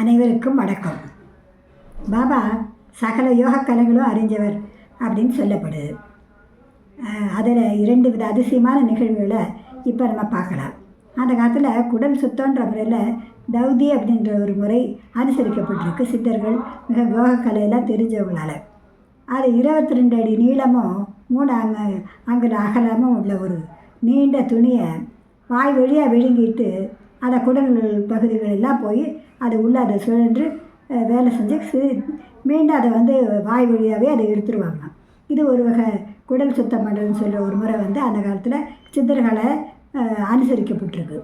அனைவருக்கும் வணக்கம். பாபா சகல யோக கலைகளும் அறிஞ்சவர் அப்படின்னு சொல்லப்படுது. அதில் இரண்டு வித அதிசயமான நிகழ்வுகளை இப்போ நம்ம பார்க்கலாம். அந்த காலத்தில் குடல் சுத்தன்ற முறையில் தௌதி அப்படின்ற ஒரு முறை அனுசரிக்கப்பட்டிருக்கு சித்தர்கள் மிக யோக கலையெல்லாம் தெரிஞ்சவங்களால. அது இருபத்தி ரெண்டு அடி நீளமும் மூணு அங்க அங்கே அகலமும் உள்ள ஒரு நீண்ட துணியை வாய் வழியாக விழுங்கிட்டு அதை குடல் பகுதிகளெல்லாம் போய் அது உள்ளே அதை சுழன்று வேலை செஞ்சு சி- மீண்டும் அதை வந்து வாய் வழியாகவே அதை எடுத்துருவாங்க. இது ஒரு வகை குடல் சுத்தம் பண்ணுறதுன்னு சொல்கிற ஒரு முறை வந்து அந்த காலத்தில் சித்தர்களை அனுசரிக்கப்பட்டிருக்கு.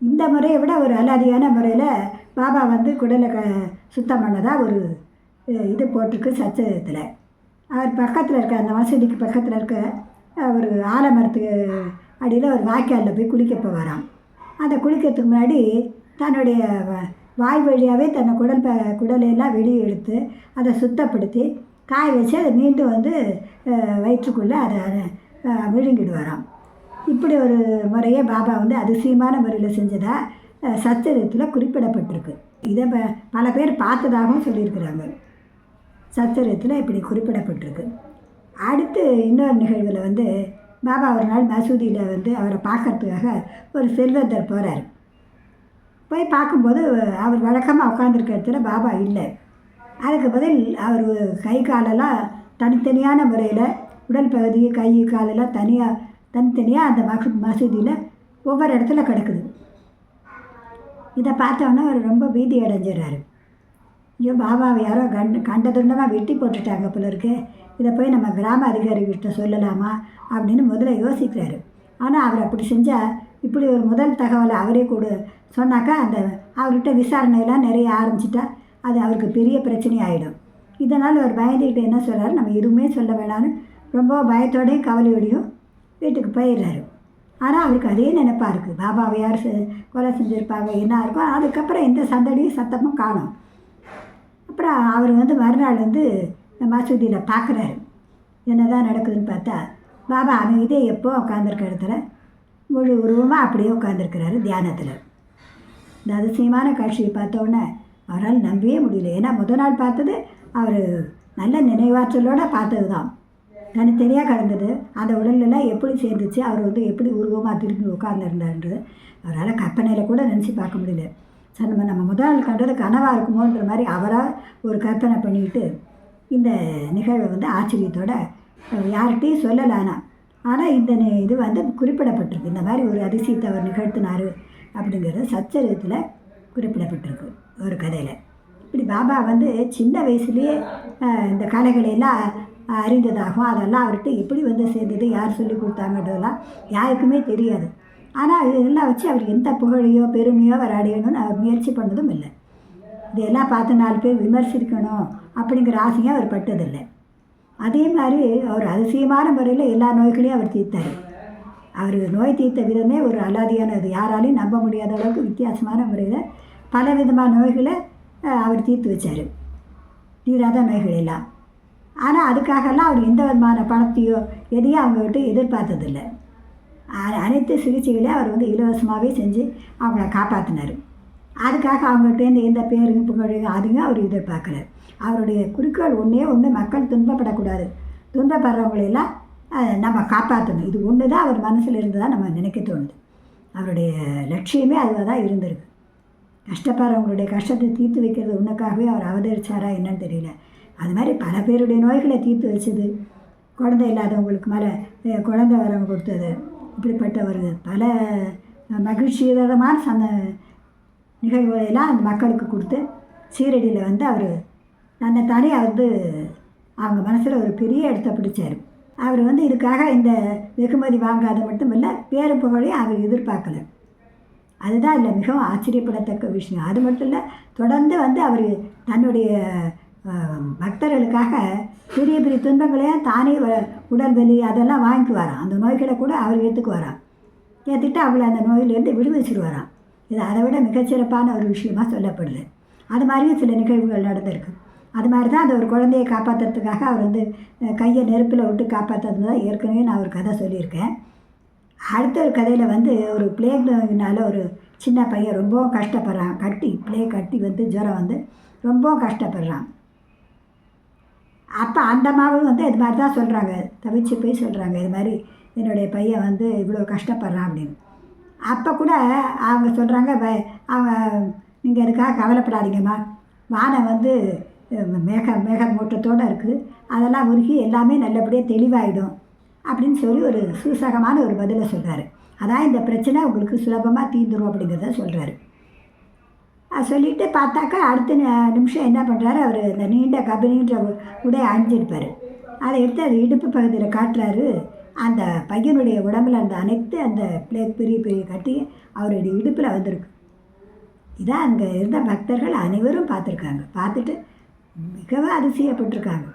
இந்த முறையை விட ஒரு அலாதியான முறையில் பாபா வந்து குடலை க சுத்தம் பண்ணதாக ஒரு இது போட்டிருக்கு சச்சத்தில் அவர் பக்கத்தில் இருக்க அந்த மசூதிக்கு பக்கத்தில் இருக்க ஒரு ஆலமரத்துக்கு அடியில் ஒரு வாய்க்காலில் போய் குளிக்க போவாராம். அந்த குளிக்கிறதுக்கு முன்னாடி தன்னுடைய வ- வாய் வழியாகவே தன்னை குடல் ப குடலையெல்லாம் வெளியே எடுத்து அதை சுத்தப்படுத்தி காய வச்சு அதை மீண்டும் வந்து வயிற்றுக்குள்ளே அதை அதை விழுங்கிடுவாராம் இப்படி ஒரு முறையை பாபா வந்து அதிசயமான முறையில் செஞ்சதாக அஹ், குறிப்பிடப்பட்டிருக்கு. இதை ப- பல பேர் பார்த்ததாகவும் சொல்லியிருக்கிறாங்க. சச்சரித்தில் இப்படி குறிப்பிடப்பட்டிருக்கு. அடுத்து இன்னொரு நிகழ்வில் வந்து பாபா ஒரு நாள் மசூதியில் வந்து அவரை பார்க்கறதுக்காக ஒரு செல்வந்தர் போகிறார் போய் பார்க்கும்போது அவர் வழக்கமாக உட்காந்துருக்க இடத்துல பாபா இல்லை. அதுக்கு பதில் அவர் கை காலெல்லாம் தனித்தனியான முறையில் உடல் பகுதி கை காலெல்லாம் தனியாக தனித்தனியாக அந்த மசூ மசூதியில் ஒவ்வொரு இடத்துல கிடக்குது. இதை பார்த்தோன்னே அவர் ரொம்ப பீதி அடைஞ்சிடுறாரு. ஐயோ பாபாவை யாரோ கண் கண்ட துண்டமாக வெட்டி போட்டுட்டாங்க போல இருக்கு. இதை போய் நம்ம கிராம அதிகாரிகிட்ட சொல்லலாமா அப்படின்னு முதல்ல யோசிக்கிறாரு. ஆனால் அவர் அப்படி செஞ்சால் இப்படி ஒரு முதல் தகவலை அவரே கூட சொன்னாக்கா அந்த அவர்கிட்ட விசாரணையெல்லாம் நிறைய ஆரம்பிச்சிட்டா அது அவருக்கு பெரிய பிரச்சனை ஆகிடும் இதனால் அவர் பயந்துக்கிட்டு என்ன சொல்கிறாரு நம்ம எதுவுமே சொல்ல வேணான்னு ரொம்ப பயத்தோடையும் கவலையோடையும் வீட்டுக்கு போயிடுறாரு. ஆனால் அவருக்கு அதே நினைப்பாக இருக்குது பாபாவை யார் செ- கொலை செஞ்சுருப்பாங்க என்ன இருக்கும் அதுக்கப்புறம் எந்த சந்தடியும் சத்தமும் காணும். அப்புறம் அவர் வந்து மறுநாள் வந்து மசூதியில் பார்க்குறாரு என்னதான் நடக்குதுன்னு பார்த்தா பாபா அவன் இதே எப்போ உட்காந்துருக்க இடத்துல? முழு உருவமாக அப்படியே உட்காந்துருக்கிறாரு தியானத்தில். இந்த அதிசயமான காட்சியை பார்த்தோன்னே அவரால் நம்பவே முடியல. ஏன்னா முதல் நாள் பார்த்தது அவர் நல்ல நினைவாற்றலோடு பார்த்தது தான் தனித்தனியாக கடந்தது. அந்த உடலெல்லாம் எப்படி சேர்ந்துச்சு? அவர் வந்து எப்படி உருவமாக திருப்பி உட்கார்ந்துருந்தாருன்றது அவரால் கற்பனையில் கூட நினச்சி பார்க்க முடியல. சார் நம்ம நம்ம முதல் நாள் கண்டது கனவாக இருக்குமோன்ற மாதிரி அவராக ஒரு கற்பனை பண்ணிக்கிட்டு இந்த நிகழ்வை வந்து ஆச்சரியத்தோட யார்கிட்டையும் சொல்லலானா ஆனால் இந்த இது வந்து குறிப்பிடப்பட்டிருக்கு. இந்த மாதிரி ஒரு அதிசயத்தை அவர் நிகழ்த்தினார் அப்படிங்கிறது சச்சரியத்தில் குறிப்பிடப்பட்டிருக்கு ஒரு கதையில். இப்படி பாபா வந்து சின்ன வயசுலேயே இந்த கலைகளையெல்லாம் அறிந்ததாகவும் அதெல்லாம் அவர்கிட்ட எப்படி வந்து சேர்ந்தது யார் சொல்லி கொடுத்தாங்கன்றதெல்லாம் யாருக்குமே தெரியாது. ஆனால் இதெல்லாம் வச்சு அவர் எந்த புகழையோ பெருமையோ அவர் அடையணும்னு அவர் முயற்சி பண்ணதும் இல்லை. இதையெல்லாம் பார்த்து நாலு பேர் விமர்சிக்கணும் அப்படிங்கிற ஆசையும் அவர் பட்டதில்லை. அதே மாதிரி அவர் அதிசயமான முறையில் எல்லா நோய்களையும் அவர் தீர்த்தார். அவர் நோய் தீர்த்த விதமே ஒரு அலாதியானது யாராலையும் நம்ப முடியாத அளவுக்கு வித்தியாசமான முறையில் பல விதமான நோய்களை அவர் தீர்த்து வச்சார். தீராத நோய்கள் எல்லாம். ஆனால் அதுக்காகலாம் அவர் எந்த விதமான பணத்தையோ எதையும் அவங்க விட்டு எதிர்பார்த்ததில்லை அனைத்து சிகிச்சைகளையும் அவர் வந்து இலவசமாகவே செஞ்சு அவங்கள காப்பாற்றினார் அதுக்காக அவங்ககிட்டேருந்து எந்த பேரும் புகழையும் அதுங்க அவர் எதிர்பார்க்கல அவருடைய குறிக்கோள் ஒன்றே ஒன்று மக்கள் துன்பப்படக்கூடாது. துன்பப்படுறவங்களெல்லாம் நம்ம காப்பாற்றணும் இது ஒன்று தான் அவர் மனசில் இருந்ததாக நம்ம நினைக்க தோணுது. அவருடைய லட்சியமே அதுவாக தான் இருந்திருக்கு. கஷ்டப்படுறவங்களுடைய கஷ்டத்தை தீர்த்து வைக்கிறது உனக்காகவே அவர் அவதரிச்சாரா என்னன்னு தெரியல. அது மாதிரி பல பேருடைய நோய்களை தீர்த்து வச்சது குழந்தை இல்லாதவங்களுக்கு மேலே குழந்தை வரவங்க கொடுத்தது இப்படிப்பட்ட ஒரு பல மகிழ்ச்சிகரமான சந்த நிகழ்வுகளையெல்லாம் அந்த மக்களுக்கு கொடுத்து சீரடியில் வந்து அவர் தன்னை தானே வந்து அவங்க மனசில் ஒரு பெரிய இடத்த பிடிச்சார். அவர் வந்து இதுக்காக இந்த வெகுமதி வாங்காத மட்டும் இல்லை பேரு புகழையும் அவர் எதிர்பார்க்கல. அதுதான் இல்லை மிகவும் ஆச்சரியப்படத்தக்க விஷயம். அது மட்டும் இல்லை தொடர்ந்து வந்து அவர் தன்னுடைய பக்தர்களுக்காக பெரிய பெரிய துன்பங்களையும் தானே வ- உடல் வலி அதெல்லாம் வாங்கிக்குவாராம் அந்த நோய்களை கூட அவர் ஏற்றுக்குவாராம் ஏற்றுக்கிட்டு அவளை அந்த நோயிலேருந்து விடுவிச்சிருவாராம். இது அதை விட மிகச்சிறப்பான ஒரு விஷயமா சொல்லப்படுது. அது மாதிரியும் சில நிகழ்வுகள் நடந்திருக்கு. அது மாதிரி தான் அந்த ஒரு குழந்தையை காப்பாற்றுறதுக்காக அவர் வந்து கையை நெருப்பில் விட்டு காப்பாற்றுறது தான் ஏற்கனவே நான் ஒரு கதை சொல்லியிருக்கேன். அடுத்த ஒரு கதையில் வந்து ஒரு பிளேக் நோயினால் ஒரு சின்ன பையன் ரொம்பவும் கஷ்டப்படுறான். கட்டி பிளே கட்டி வந்து ஜுரம் வந்து ரொம்பவும் கஷ்டப்படுறான். அப்போ அந்த அம்மாவும் வந்து இது மாதிரி தான் சொல்கிறாங்க தவிச்சு போய் சொல்கிறாங்க இது மாதிரி என்னுடைய பையன் வந்து இவ்வளோ கஷ்டப்படுறான் அப்படின்னு. அப்போ கூட அவங்க சொல்கிறாங்க அவங்க நீங்கள் இதுக்காக கவலைப்படாதீங்கம்மா. வானம் வந்து மேக மேக மூட்டத்தோடு இருக்குது அதெல்லாம் உருகி எல்லாமே நல்லபடியாக தெளிவாயிடும். அப்படின்னு சொல்லி ஒரு சூசகமான ஒரு பதிலை சொல்கிறாரு அதான் இந்த பிரச்சனை உங்களுக்கு சுலபமாக தீந்துரும் அப்படிங்கிறத சொல்கிறாரு அது சொல்லிட்டு பார்த்தாக்கா அடுத்த நிமிஷம் என்ன பண்ணுறாரு அவர் இந்த நீண்ட கபினின்ற உடைய அணிஞ்சிருப்பார். அதை எடுத்து அது இடுப்பு பகுதியில் காட்டுறாரு. அந்த பையனுடைய உடம்புல அந்த அனைத்து அந்த பிளேக் பெரிய பெரிய கட்டி அவருடைய இடுப்பில் வந்திருக்கு இதான் அங்கே இருந்த பக்தர்கள் அனைவரும் பார்த்துருக்காங்க. பார்த்துட்டு மிகவும் அதிசயப்பட்டிருக்காங்க.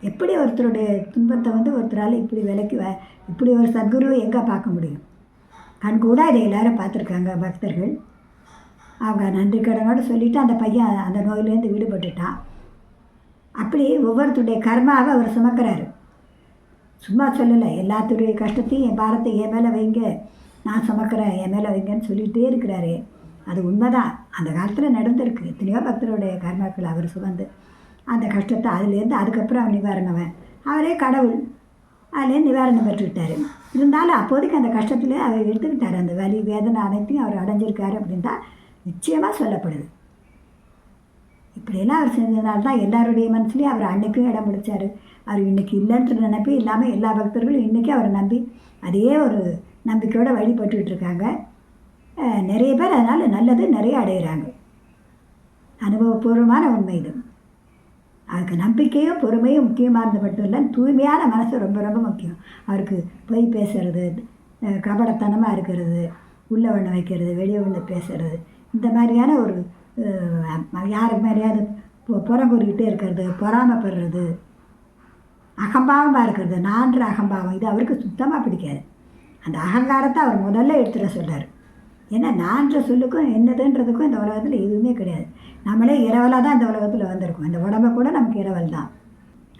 எப்படி ஒருத்தருடைய துன்பத்தை வந்து ஒருத்தரால் இப்படி விலைக்கு வ இப்படி ஒரு சத்குருவை எங்கே பார்க்க முடியும்? கண் கூட இதை எல்லாரும் பார்த்துருக்காங்க பக்தர்கள். அவங்க நன்றி கடனோடு சொல்லிவிட்டு அந்த பையன் அந்த நோயிலேருந்து விடுபட்டுட்டான். அப்படி ஒவ்வொருத்தருடைய கர்மாவை அவர் சுமக்கிறாரு. சும்மா சொல்லலை. எல்லாத்துடைய கஷ்டத்தையும் என் பாரத்தை என் மேலே வைங்க. நான் சுமக்கிறேன் என் மேலே வைங்கன்னு சொல்லிகிட்டே இருக்கிறாரு. அது உண்மைதான். அந்த காலத்தில் நடந்திருக்கு. எத்தனையோ பக்தருடைய கர்மாக்கள் அவர் சுமந்து. அந்த கஷ்டத்தை அதுலேருந்து அதுக்கப்புறம் அவர் நிவாரணவன். அவரே கடவுள். அதுலேருந்து நிவாரணம் பெற்றுக்கிட்டாரு. இருந்தாலும் அப்போதைக்கு அந்த கஷ்டத்தில் அவர் எடுத்துக்கிட்டார். அந்த வலி வேதனை அனைத்தையும் அவர் அடைஞ்சிருக்காரு அப்படின்னு தான் நிச்சயமாக சொல்லப்படுது. இப்படியெல்லாம் அவர் செஞ்சதுனால தான் எல்லாருடைய மனசுலேயும் அவர் அன்னைக்கும் இடம் பிடிச்சாரு. அவர் இன்றைக்கி இல்லைன்ற நினைப்பு இல்லாமல் எல்லா பக்தர்களும் இன்றைக்கி அவரை நம்பி அதே ஒரு நம்பிக்கையோடு வழிபட்டுக்கிட்டு இருக்காங்க. நிறைய பேர் அதனால் நல்லது நிறைய அடைகிறாங்க அனுபவபூர்வமான உண்மை இது. அதுக்கு நம்பிக்கையும் பொறுமையும் முக்கியமானது மட்டும் இல்லை தூய்மையான மனசு ரொம்ப ரொம்ப முக்கியம். அவருக்கு பொய் பேசுறது கபடத்தனமாக இருக்கிறது உள்ளே ஒன்று வைக்கிறது வெளியே ஒன்று பேசுறது இந்த மாதிரியான ஒரு அஹ், யாருக்கு மாதிரியாவது பொ- புறங்கூறிக்கிட்டே இருக்கிறது பொறாமைப்படுறது அகம்பாவமாக இருக்கிறது நான்ற அகம்பாவம் இது அவருக்கு சுத்தமாக பிடிக்காது. அந்த அகங்காரத்தை அவர் முதல்ல எடுத்துட சொல்கிறார் ஏன்னா நான்ற சொல்லுக்கும் என்னதுன்றதுக்கும் இந்த உலகத்தில் எதுவுமே கிடையாது. நம்மளே இரவலாக தான் இந்த உலகத்தில் வந்திருக்கோம். இந்த உடம்பை கூட நமக்கு இரவல் தான்.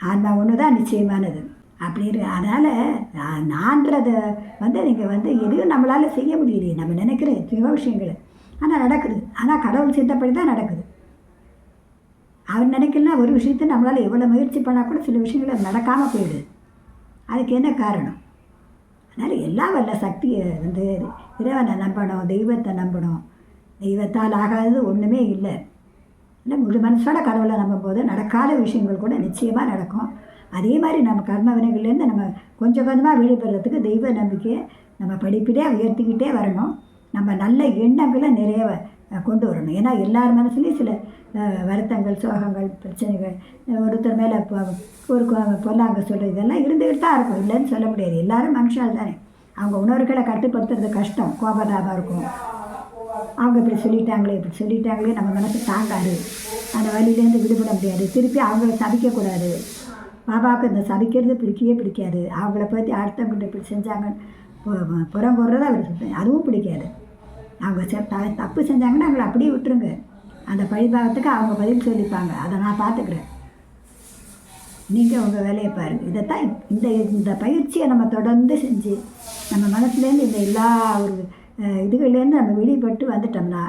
ஆன்மா ஒன்று தான் நிச்சயமானது. அப்படி இரு அதனால் நான்றதை வந்து நீங்கள் வந்து எதையும் நம்மளால் செய்ய முடியலையே. நம்ம நினைக்கிற எத்தனையோ விஷயங்களை. ஆனால் நடக்குது. ஆனால் கடவுள் சித்தப்படி தான் நடக்குது. அவர் நினைக்கலனா ஒரு விஷயத்தை நம்மளால் எவ்வளோ முயற்சி பண்ணால் கூட சில விஷயங்கள் நடக்காமல் போயிடுது. அதுக்கு என்ன காரணம்? அதனால் எல்லாம் வல்ல சக்தியை வந்து இறைவனை நம்பணும் தெய்வத்தை நம்பணும். தெய்வத்தால் ஆகாதது ஒன்றுமே இல்லை. இல்லை முழு மனசோட கடவுளை நம்பும்போது நடக்காத விஷயங்கள் கூட நிச்சயமாக நடக்கும். அதே மாதிரி நம்ம கர்ம வினைகள்லேருந்து நம்ம கொஞ்சம் கொஞ்சமாக வெளிப்படுறதுக்கு தெய்வ நம்பிக்கையை நம்ம படிப்பிலே உயர்த்திக்கிட்டே வரணும். நம்ம நல்ல எண்ணங்களை நிறைய கொண்டு வரணும். ஏன்னா எல்லார் மனசுலேயும் சில வருத்தங்கள் சோகங்கள் பிரச்சனைகள் ஒருத்தர் மேலே ஒரு பொல்லாங்க சொல்கிறது இதெல்லாம் இருந்துக்கிட்டு தான் இருக்கும். இல்லைன்னு சொல்ல முடியாது. எல்லாரும் மனுஷால் தானே. அவங்க உணர்வுகளை கட்டுப்படுத்துறது கஷ்டம். கோபதாபம் இருக்கும். அவங்க இப்படி சொல்லிட்டாங்களே இப்படி சொல்லிட்டாங்களே நம்ம மனசு தாங்காது. அந்த வழியிலேருந்து விடுபட முடியாது. திருப்பி அவங்கள சபிக்கக்கூடாது பாபாவுக்கு இந்த சபிக்கிறது பிடிக்கவே பிடிக்காது. அவங்கள பற்றி அடுத்தவங்கள்ட்ட இப்படி செஞ்சாங்க புறம் அவர் அவருக்கு அதுவும் பிடிக்காது. அவங்க செ- த- தப்பு செஞ்சாங்கன்னா அவங்கள அப்படியே விட்டுருங்க. அந்த பழிபாகத்துக்கு அவங்க பதில் சொல்லிப்பாங்க. அதை நான் பார்த்துக்கிறேன். நீங்கள் உங்கள் வேலையை பாருங்கள் இதைத்தான் இந்த இந்த பயிற்சியை நம்ம தொடர்ந்து செஞ்சு நம்ம மனசுலேருந்து இந்த எல்லா ஒரு இதுகள்லேருந்து நம்ம வெளிப்பட்டு வந்துட்டோம்னா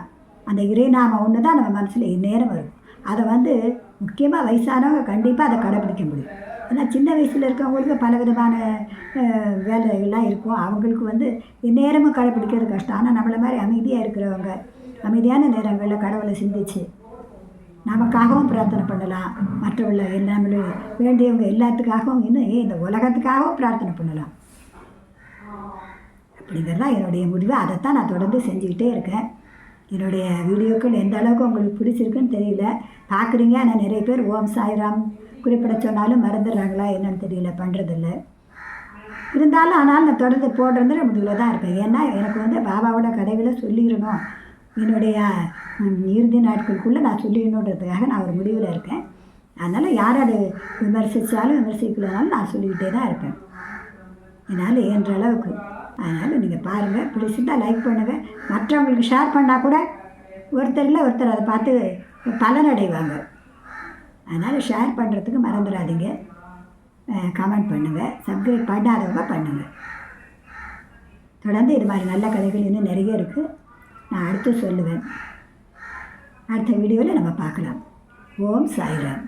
அந்த இறைநாமம் ஒன்று தான் நம்ம மனசில் நேரம் வரும். அதை வந்து முக்கியமாக வயசானவங்க கண்டிப்பாக அதை கடைப்பிடிக்க முடியும். ஆனால் சின்ன வயசில் இருக்கவங்களுக்கு பல விதமான வேலைகள்லாம் இருக்கும். அவங்களுக்கு வந்து நேரமும் கடைப்பிடிக்கிறது கஷ்டம். ஆனால் நம்மளை மாதிரி அமைதியாக இருக்கிறவங்க அமைதியான நேரங்களில் கடவுளை சிந்திச்சு நமக்காகவும் பிரார்த்தனை பண்ணலாம். மற்றவங்கள எல்லாமே வேண்டியவங்க எல்லாத்துக்காகவும் இன்னும் ஏன் இந்த உலகத்துக்காகவும் பிரார்த்தனை பண்ணலாம். அப்படிங்கிறது தான் என்னுடைய முடிவு. அதைத்தான் நான் தொடர்ந்து செஞ்சுக்கிட்டே இருக்கேன். என்னுடைய வீடியோக்கள் எந்த அளவுக்கு உங்களுக்கு பிடிச்சிருக்குன்னு தெரியல. பார்க்குறீங்க. ஆனால் நிறைய பேர் ஓம் சாய்ராம் குறிப்பிட சொன்னாலும் மறந்துடுறாங்களா என்னன்னு தெரியல பண்ணுறதில்ல இருந்தாலும் ஆனால் நான் தொடர்ந்து போடுறது முடிவில் தான் இருப்பேன். ஏன்னா எனக்கு வந்து பாபாவோட கதைகளை சொல்லிடணும். என்னுடைய இறுதி நாட்களுக்குள்ளே நான் சொல்லிடணுன்றதுக்காக நான் ஒரு முடிவில் இருக்கேன். அதனால் யார் அதை விமர்சித்தாலும் விமர்சிக்கலனாலும் நான் சொல்லிக்கிட்டே தான் இருப்பேன். என்னால் இயன்ற அளவுக்கு. அதனால் நீங்கள் பாருங்கள் பிடிச்சிருந்தால் லைக் பண்ணுங்கள் மற்றவங்களுக்கு ஷேர் பண்ணால் கூட ஒருத்தர் இல்லை ஒருத்தர் அதை பார்த்து பலனடைவாங்க. அதனால் ஷேர் பண்ணுறதுக்கு மறந்துடாதீங்க கமெண்ட் பண்ணுங்கள் சப்ஸ்கிரைப் பண்ணாதவங்க பண்ணுங்கள் தொடர்ந்து இது மாதிரி நல்ல கதைகள் இன்னும் நிறைய இருக்குது நான் அடுத்து சொல்லுவேன். அடுத்த வீடியோவில் நம்ம பார்க்கலாம். ஓம் சாய்ராம்.